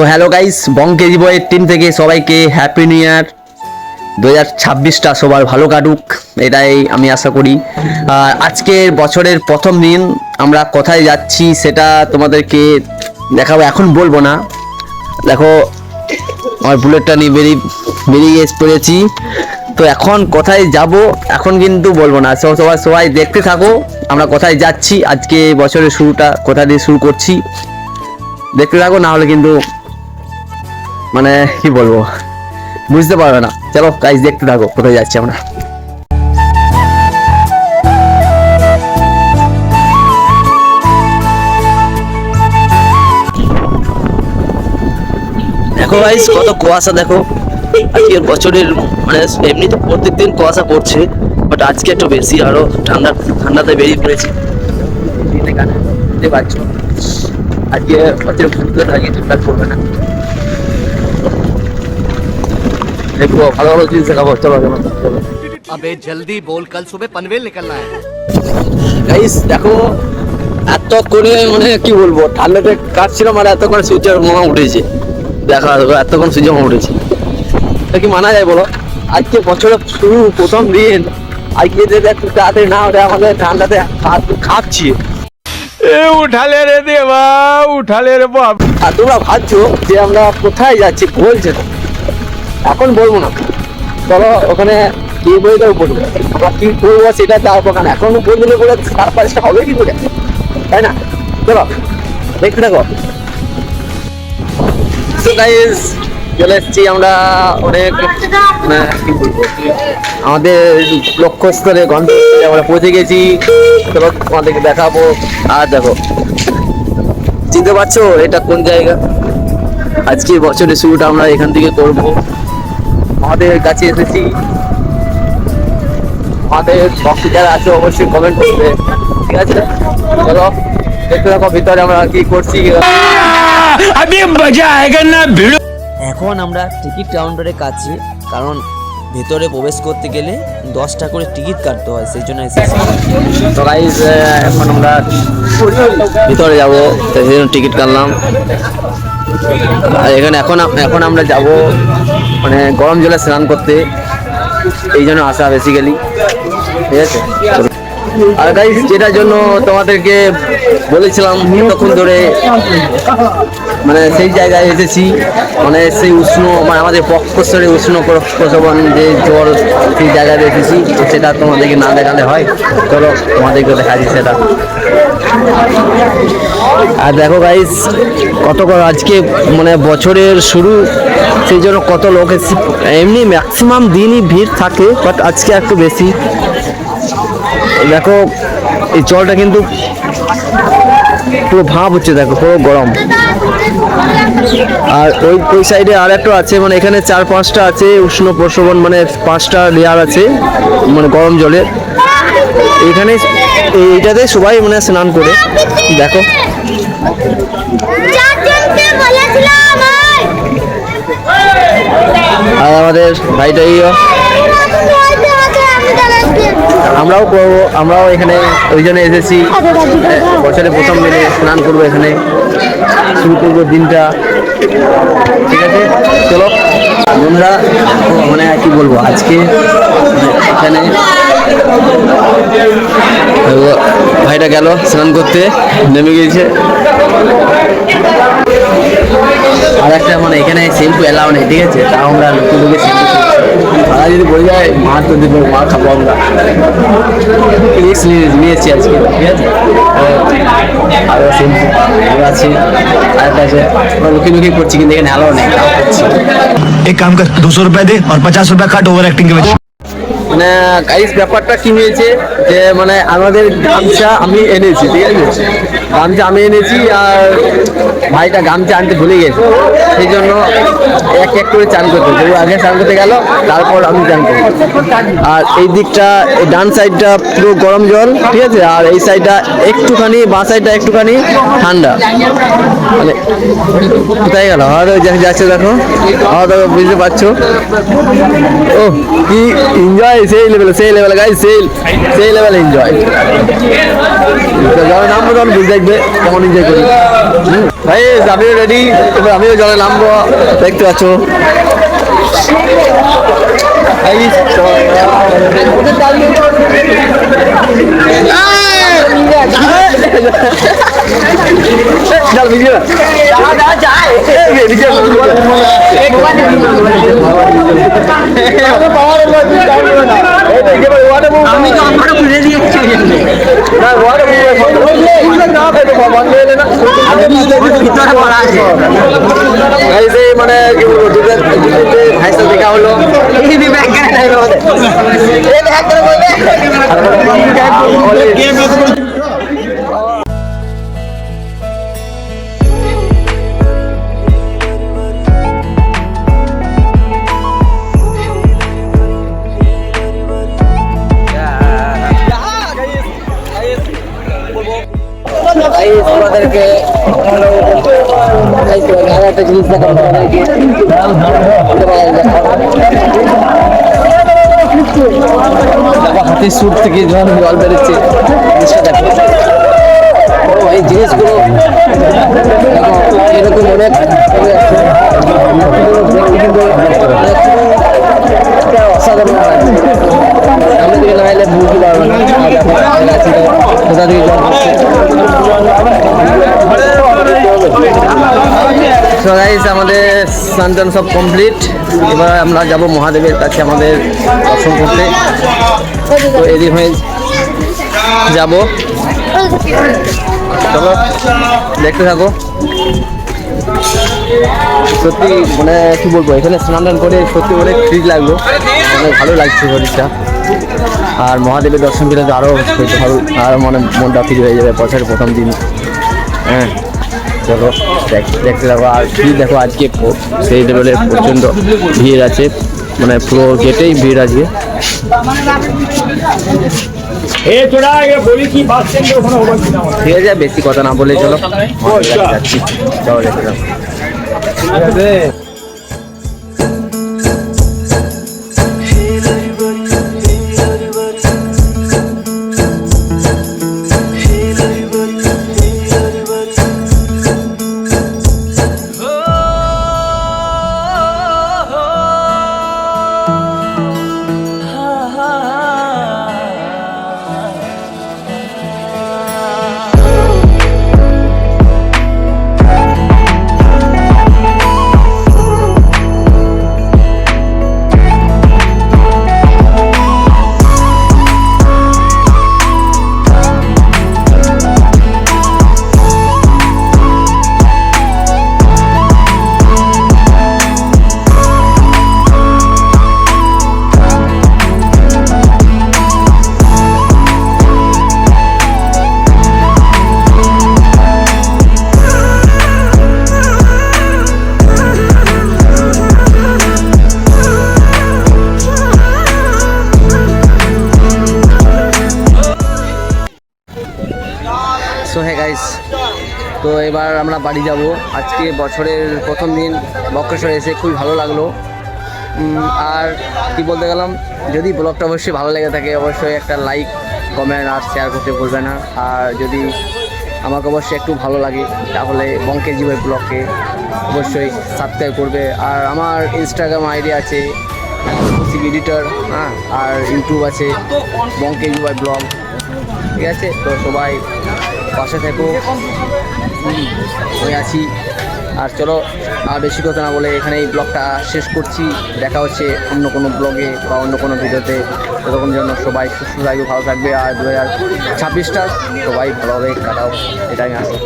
So hello guys Bong KG বয়ের team থেকে সবাইকে হ্যাপি নিউ ইয়ার দু হাজার ছাব্বিশটা সবার ভালো কাটুক, এটাই আমি আশা করি। আজকের বছরের প্রথম দিন, আমরা কোথায় যাচ্ছি সেটা তোমাদেরকে দেখাবো। এখন বলব না। দেখো, আমার বুলেটটা নিয়ে বেরিয়ে বেরিয়ে পড়েছি। তো এখন কোথায় যাব, এখন কিন্তু বলব না। সবাই সবাই দেখতে থাকো, আমরা কোথায় যাচ্ছি। আজকে বছরের শুরুটা কোথা দিয়ে শুরু করছি, দেখতে থাকো, না হলে কিন্তু মানে কি বলব? বুঝতে পারবে না। চলো গাইজ দেখতে থাকো কোথায় যাচ্ছি আমরা? দেখো গাইজ কত কুয়াশা দেখো। আজকের বছরের মানে এমনি তো প্রত্যেকদিন কুয়াশা পড়ছে বাট আজকে একটু বেশি আরও ঠান্ডা ঠান্ডাতে বেরিয়ে পড়েছি। দেখতে পাচ্ছ? আজকে থাকি ঠিকঠাক করবে না। দেখো ভালো ভালো জিনিস দেখাবো চলো চলো আবে জলদি বল কাল সুবে পনভেল নিকলনা হ্যায় গাইস দেখো এত করে মানে কি বলব ঠান্ডাটা কাটছিলাম মানে আর এতক্ষণ সূর্যের মামা উঠেছে। দেখা এতক্ষণ সূর্য মামা উঠেছে। এটা কি মানা যায় বলো? আজকে বছরের শুরু প্রথম দিন। আজকে যে দেখ তাড়াতাড়ি না ওটা আমাদের ঠান্ডাতে খাচ্ছি। এ উঠালে রে দেবা উঠালে রে বাপ। আর তোমরা ভাবছ যে আমরা কোথায় যাচ্ছি বলছে না। এখন বলব না। চলো ওখানে কি বইটাও বলব। আমরা কি করব সেটা তার ওখানে এখন বললে বলে সারপ্রাইজটা হবে কি করে? তাই না? চলো দেখতে থাকো। So guys, চলে এসেছি আমরা অনেক মানে কি বলব? আমাদের লক্ষ্যস্থলে গন্তব্যে আমরা পৌঁছে গেছি। চলো তোমাদেরকে দেখাবো। আর দেখো চিনতে পারছ এটা কোন জায়গা? আজকে বছরের শুরুটা আমরা এখান থেকে করব। মহাদেবের কাছে এসেছি। আমাদের ভক্ত যারা আছে অবশ্যই কমেন্ট করবে। ঠিক আছে? চলো দেখতে থাকো ভিতরে আমরা কি করছি। ভিড়। এখন আমরা টিকিট কাউন্টারের কাছে কারণ ভেতরে প্রবেশ করতে গেলে দশটা করে টিকিট কাটতে হয় সেই জন্য তো গাইজ এখন আমরা ভিতরে যাব সেই জন্য টিকিট কাটলাম। এখানে এখন এখন আমরা যাব মানে গরম জলে স্নান করতে। এই জন্য আসা বেসিক্যালি ঠিক আছে? আর গাইজ যেটার জন্য তোমাদেরকে বলেছিলাম তখন ধরে মানে সেই জায়গায় এসেছি। মানে সেই উষ্ণ মানে আমাদের পক্ষস্থরে উষ্ণ প্র- প্রসবন যে জল সেই জায়গায় এসেছি সেটা তোমাদেরকে না দেখালে হয়। চলো তোমাদেরকে দেখা দিই সেটা। আর দেখো গাইস কত আজকে মানে বছরের শুরু, সেই জন্য কত লোক এসেছে। এমনি ম্যাক্সিমাম দিনই ভিড় থাকে বাট আজকে একটু বেশি। দেখো, এই জলটা কিন্তু পুরো ভাব হচ্ছে, দেখো, পুরো গরম। আর ওই ওই সাইডে আর একটা আছে মানে এখানে চার পাঁচটা আছে, উষ্ণ প্রসবন মানে পাঁচটা লেয়ার আছে মানে গরম জলের এখানে এইটাতে সবাই মানে স্নান করে, দেখো। আর আমাদের ভাইটাই বলতে হবে আমি দাঁড়াচ্ছি আমরাও করব, আমরাও এখানে ওই জন্য এসেছি। বছরে প্রথম দিনে স্নান করব এখানে। শুরু করব দিনটা। ঠিক আছে? চলো। বন্ধুরা মানে আর কি বলব, আজকে এখানে ভাইটা গেল স্নান করতে, নেমে গিয়েছে আর একটা মানে এখানে শ্যাম্পু এলাও নেই ঠিক আছে তাও আমরা লুকিয়ে লুকিয়ে শ্যাম্পু তারা যদি বলে যায় মার তো দেবো মার খাবো আমরা রিক্স নিয়েছি আজকে ঠিক আছে আরও শ্যাম্পু আছে আর একটা আছে আমরা লুকিয়ে লুকিয়ে করছি কিন্তু এখানে এলাও নেই তাও করছি एक काम कर दो सौ रुपए दे और पचास रुपए काट ओवर एक्टिंग के वजह মানে গাইস ব্যাপারটা কি হয়েছে যে মানে আমাদের গামছা আমি এনেছি, ঠিক আছে? গামছা আমি এনেছি আর ভাইটা গামছা আনতে ভুলে গেছে। সেই জন্য এক এক করে চান করতে। ও আগে চান করতে গেল, তারপর আমি চান করি আর এই দিকটা ডান সাইডটা পুরো গরম জল, ঠিক আছে? আর এই সাইডটা একটুখানি, বাঁ সাইডটা একটুখানি ঠান্ডা। মানে কোথায় গেল? আর যাচ্ছে দেখো। দেখো বুঝতে পারছ? ও কি এনজয় সেই লেভেলে সেই লেভেলে গাই সেই সেই লেভেলে এনজয় জলে নামবো তখন বুঝ দেখবে কেমন এনজয় করি। ভাই আমিও রেডি এবার আমিও জলে নামবো দেখতে পাচ্ছ। Guys, চল ভিডিও আমি তো আমরা খুলে দিয়েছি মানে কি বলব দেখা হলো আমাদেরকে একটা জিনিস দেখাবো হাতির সুর থেকে জল জল বেরোচ্ছে জিনিসটা দেখো। জিনিসগুলো স্নান টান সব কমপ্লিট এবার আমরা যাব মহাদেবের কাছে আমাদের দর্শন করতে। তো এদিন হয়ে যাব। চলো, দেখতে থাকো। সত্যি মানে কি বলব, এখানে স্নান টান করে সত্যি অনেক ফ্রিজ লাগল। অনেক ভালো লাগছে শরীরটা। আর মহাদেবের দর্শন পেলে তো আরও ভালো আরও মানে মনটা ফ্রি হয়ে যাবে বছরের প্রথম দিন। হ্যাঁ। দেখ- দেখতে দেখো আর ভিড় দেখো আজকে সেই লেভেলের প্রচণ্ড ভিড় আছে। মানে পুরো গেটেই ভিড় আজকে। ঠিক আছে বেশি কথা না বলে চলো। কাছে যাচ্ছি। চলো তো এবার আমরা বাড়ি যাব। আজকে বছরের প্রথম দিন বক্রেশ্বর এসে খুবই ভালো লাগল। আর কি বলতে গেলাম, যদি ব্লগটা অবশ্যই ভালো লেগে থাকে, অবশ্যই একটা লাইক কমেন্ট আর শেয়ার করতে ভুলবে না। আর যদি আমাকে অবশ্যই একটু ভালো লাগে, তাহলে বঙ্কে জীবন ব্লগকে অবশ্যই সাবস্ক্রাইব করবে। আর আমার ইনস্টাগ্রাম আইডি আছে এডিটর হ্যাঁ আর ইউটিউব আছে বঙ্কে জীবন ব্লগ ঠিক আছে? তো সবাই পাশে থেকো। হয়ে আছি। আর চলো, আর বেশি কথা না বলে এখানে এই ব্লগটা শেষ করছি। দেখা হচ্ছে অন্য কোনো ব্লগে বা অন্য কোনো ভিডিওতে। ততক্ষণ জন্য সবাই সুস্থ থাকবে, ভালো থাকবে। আর দু হাজার ছাব্বিশটা সবাই ভালোভাবে কাটাও। এটাই আসে